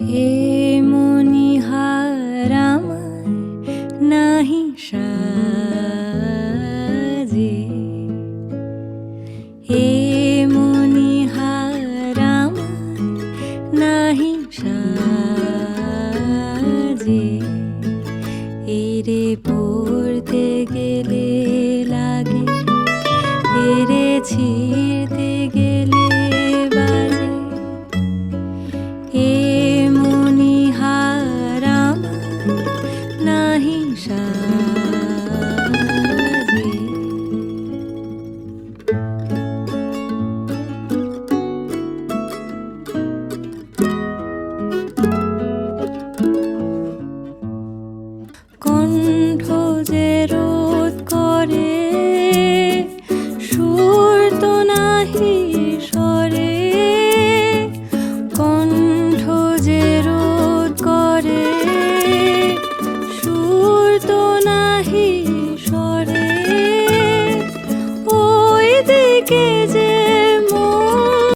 হে মনিহার আমায় নাহি সাজে। হে মনিহার আমায় নাহি সাজে। এরে পড়তে গেলে লাগে এরে নাহি সাজে কণ্ঠ কে যে